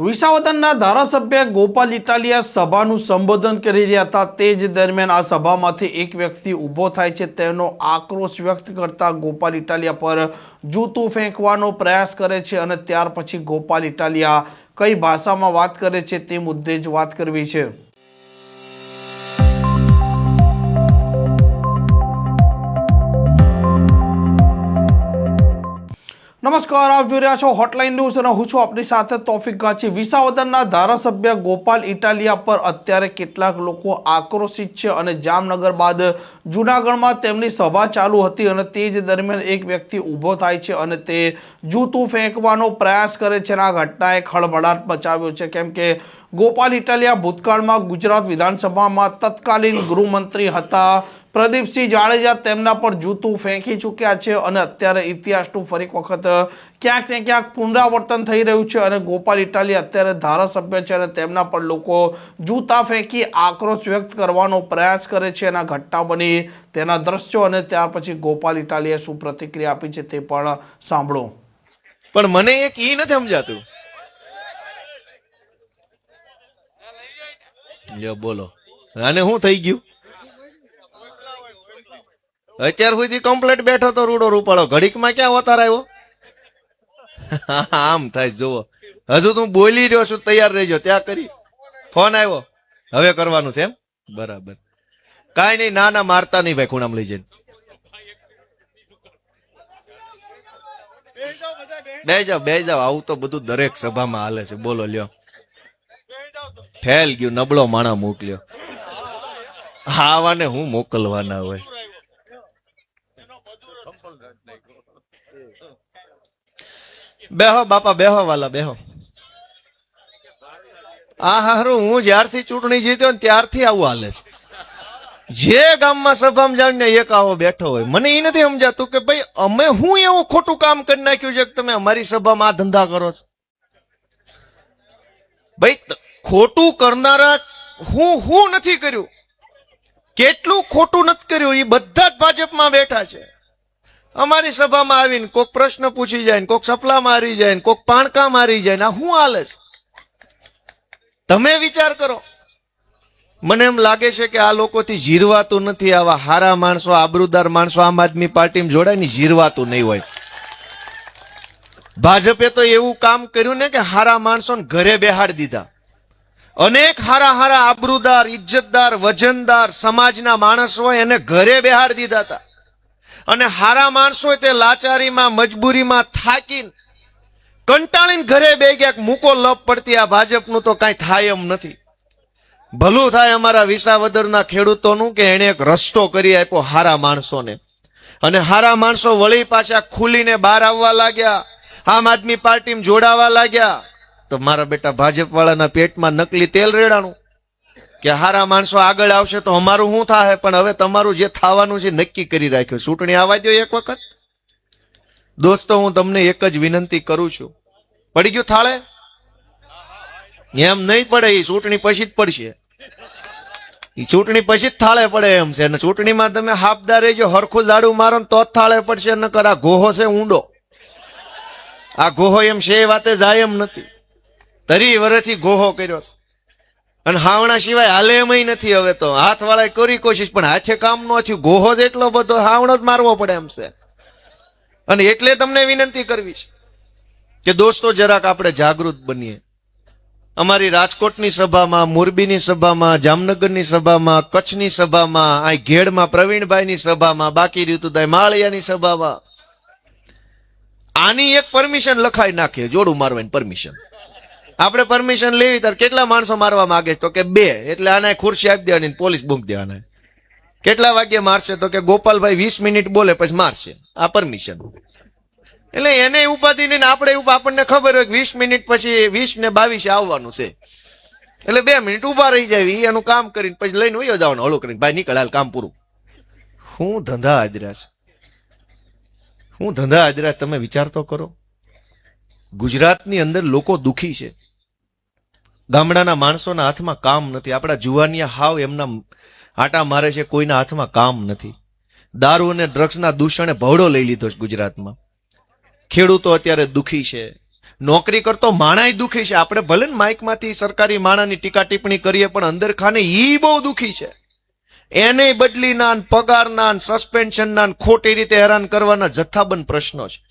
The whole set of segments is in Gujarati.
વિસાવદનના ધારાસભ્ય ગોપાલ ઇટાલિયા સભાનું સંબોધન કરી રહ્યા હતા. તે જ દરમિયાન આ સભામાંથી એક વ્યક્તિ ઊભો થાય છે. તેનો આક્રોશ વ્યક્ત કરતા ગોપાલ ઇટાલિયા પર જૂતું ફેંકવાનો પ્રયાસ કરે છે અને ત્યાર પછી ગોપાલ ઇટાલિયા કઈ ભાષામાં વાત કરે છે તે મુદ્દે જ વાત કરવી છે. નમસ્કાર, આપ જોઈ રહ્યા છો હોટલાઇન ન્યૂઝ અને હું છું આપની સાથે તોફિક ગાંચી. વિસાવદનના ધારાસભ્ય ગોપાલ ઇટાલિયા પર અત્યારે કેટલાક લોકો આક્રોશિત છે અને જામનગર બાદ જૂનાગઢમાં તેમની સભા ચાલુ હતી અને તે જ દરમિયાન એક વ્યક્તિ ઊભો થાય છે અને તે જૂતું ફેંકવાનો પ્રયાસ કરે છે અને આ ઘટનાએ ખળભળાટ મચાવ્યો છે. કેમ કે ગોપાલ ઇટાલિયા ભૂતકાળમાં ગુજરાત વિધાનસભામાં તત્કાલીન ગૃહમંત્રી હતા. પ્રદીપસિંહ જાડેજા તેમના પર જૂતું ફેંકી ચૂક્યા છે અને અત્યારે ઇતિહાસનું ફરી વખત ક્યાંક ને ક્યાંક પુનરાવર્તન થઈ રહ્યું છે અને ગોપાલ ઇટાલી અત્યારે ધારાસભ્ય છે અને તેમના પર લોકો જૂતા ફેંકી આક્રોશ વ્યક્ત કરવાનો પ્રયાસ કરે છે. એના ઘટના બની તેના દ્રશ્યો અને ત્યાર પછી ગોપાલ ઇટાલીએ શું પ્રતિક્રિયા આપી છે તે પણ સાંભળો. પણ મને એક ઈ નથી સમજાતું. લ્યો, બોલો. અને શું થઈ ગયું? અત્યાર સુધી કમ્પ્લેટ બેઠો તો રૂડો રૂપાળો. ઘડીકમાં ક્યાં અવતાર આવ્યો? આમ થાય, જુઓ. હજુ તું બોલી રહ્યો છું, તૈયાર રહેજો. ત્યાં કરી. ફોન આવ્યો. હવે કરવાનું છે એમ? બરાબર. કાંઈ નહીં ના ના મારતા નહીં ભાઈ, ખૂણામાં લઈ જઈને. બે જાવ બે જાવ આવું તો બધું દરેક સભામાં હાલે છે. બોલો, લ્યો. ઠેલ ગયું, નબળો માણા મોકલ્યો. આવાને હું મોકલવાના હોય? બેહો બાપા, બેહો વાલા, બેહો. આ હારું, હું જ્યારથી ચૂંટણી જીત્યો ને ત્યારથી આવું હાલે છે. જે ગામમાં સભામાં જાવ ને એક આવો બેઠો હોય, મને એ નથી સમજાતું કે ભાઈ, અમે હું એવું ખોટું કામ કરી નાખ્યું છે કે તમે અમારી સભામાં આ ધંધા કરો છો? ભાઈ ખોટું કરનારા હું હું નથી કર્યું? કેટલું ખોટું નથી કર્યું? એ બધા જ ભાજપમાં બેઠા છે. અમારી સભામાં આવીને કોક પ્રશ્ન પૂછી જાય ને કોક સપલા મારી જાય ને કોક પાણકા મારી જાય ને આ શું હાલે છે? તમે વિચાર કરો. મને એમ લાગે છે કે આ લોકોથી જીરવાતું નથી, આવા હારા માણસો, આબરૂદાર માણસો આમ આદમી પાર્ટીમાં જોડાય ને જીરવાતું નહીં હોય. ભાજપે તો એવું કામ કર્યું ને કે હારા માણસોને ઘરે બેહાડી દીધા. અનેક હારા હારા આબરૂદાર, ઇજ્જતદાર, વજનદાર સમાજના માણસો હોય એને ઘરે બેહાડી દીધા હતા. અને હારા માણસો તે લાચારીમાં, મજબૂરીમાં થાકીને, કંટાળીને ઘરે બે ગયા મૂકો લપ પડતી આ ભાજપનું તો કાંઈ થાય એમ નથી. ભલું થાય અમારા વિસાવદરના ખેડૂતોનું કે એણે એક રસ્તો કરી આપ્યો હારા માણસોને. અને હારા માણસો વળી પાછા ખુલીને બહાર આવવા લાગ્યા. આમ આદમી પાર્ટીમાં જોડાવા લાગ્યા. તો મારા બેટા ભાજપ વાળાના પેટમાં નકલી તેલ રેડાણું. કે હારા માણસો આગળ આવશે તો અમારું શું થાય પણ હવે તમારું જે થવાનું છે નક્કી કરી રાખ્યું. ચૂંટણી આવવા દો એક વખત. દોસ્તો, હું તમને એક જ વિનંતી કરું છું. પડી ગયું થાળે? એમ નહીં પડે એ ચૂંટણી પછી જ પડશે. ઈ ચૂંટણી પછી જ થાળે પડે એમ છે. અને ચૂંટણીમાં તમે હાફદાર રહેજો, હરખું દાડું મારો ને તો જ થાળે પડશે, નકર આ ગોહો છે ઊંડો. આ ગોહો એમ છે, એ વાતે જાય એમ નથી. તરી વર્ષથી ગોહો કર્યો અને હાવણા સિવાય હાલે નથી હવે તો. હાથ વાળા કરી કોશિશ, પણ હાથે કામ નો થયું. ગોહો જ એટલો બધો હાવણો જ મારવો પડે એમ છે. અને એટલે તમને વિનંતી કરવી છે કે દોસ્તો, જરાક આપણે જાગૃત બનીએ. અમારી રાજકોટની સભામાં, મોરબીની સભામાં, જામનગરની સભામાં, કચ્છની સભામાં, આ ઘેડમાં, પ્રવીણભાઈની સભામાં, બાકી હતું માળિયાની સભામાં. આની એક પરમિશન લખાઈ નાખીએ જોડું મારવાની પરમિશન આપણે પરમિશન લેવી, ત્યારે કેટલા માણસો મારવા માંગે? તો કે બે. એટલે આને ખુરશી આપી દેવાની પોલીસ બૂમ દેવાના. કેટલા વાગ્યે મારશે? તો કે ગોપાલભાઈ વીસ મિનિટ બોલે, પછી મારશે. આ પરમિશન એટલે એને ઉપાધિ નહીં આપણે આપણને ખબર હોય કે વીસ મિનિટ પછી વીસ ને બાવીસે આવવાનું છે. એટલે બે મિનિટ ઊભા રહી જાય એનું કામ કરીને પછી લઈને વયો જવાનું, હળો કરીને. ભાઈ, નીકળ, હાલ, કામ પૂરું. હું ધંધા હાજરા છે. હું ધંધા હાજરા, તમે વિચાર તો કરો. ગુજરાતની અંદર લોકો દુખી છે. ગામડાના માણસોના હાથમાં કામ નથી. આપણા જુવાનિયા હાવ એમના આટા મારે છે, કોઈના હાથમાં કામ નથી. દારૂ અને ડ્રગ્સના દૂષણે ભવડો લઈ લીધો છે ગુજરાતમાં. ખેડૂતો અત્યારે દુખી છે. નોકરી કરતો માણાય દુઃખી છે. આપણે ભલે ને માઇકમાંથી સરકારી માણાની ટીકા ટિપ્પણી કરીએ, પણ અંદર ખાને ઈ બહુ દુઃખી છે. એને બદલીના પગારના સસ્પેન્શનના ખોટી રીતે હેરાન કરવાના જથ્થાબંધ પ્રશ્નો છે.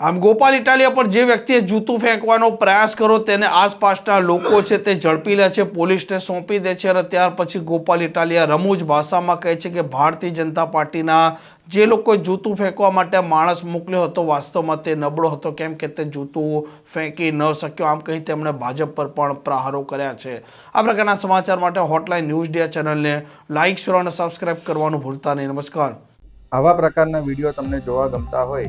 આમ ગોપાલ ઇટાલિયા પર જે વ્યક્તિએ જૂતું ફેંકવાનો પ્રયાસ કર્યો તેને આસપાસના લોકો છે તે ઝડપી લે છે, પોલીસને સોંપી દે છે અને ત્યાર પછી ગોપાલ ઇટાલિયા રમૂજ ભાષામાં કહે છે કે ભારતીય જનતા પાર્ટીના જે લોકોએ જૂતું ફેંકવા માટે માણસ મોકલ્યો હતો વાસ્તવમાં તે નબળો હતો. કેમ કે તે જૂતું ફેંકી ન શક્યો. આમ કહી તેમણે ભાજપ પર પણ પ્રહારો કર્યા છે. આ પ્રકારના સમાચાર માટે હોટલાઇન ન્યૂઝ ડિયા ચેનલને લાઇક શેર અને સબસ્ક્રાઇબ કરવાનું ભૂલતા નહીં. નમસ્કાર. આવા પ્રકારના વીડિયો તમને જોવા ગમતા હોય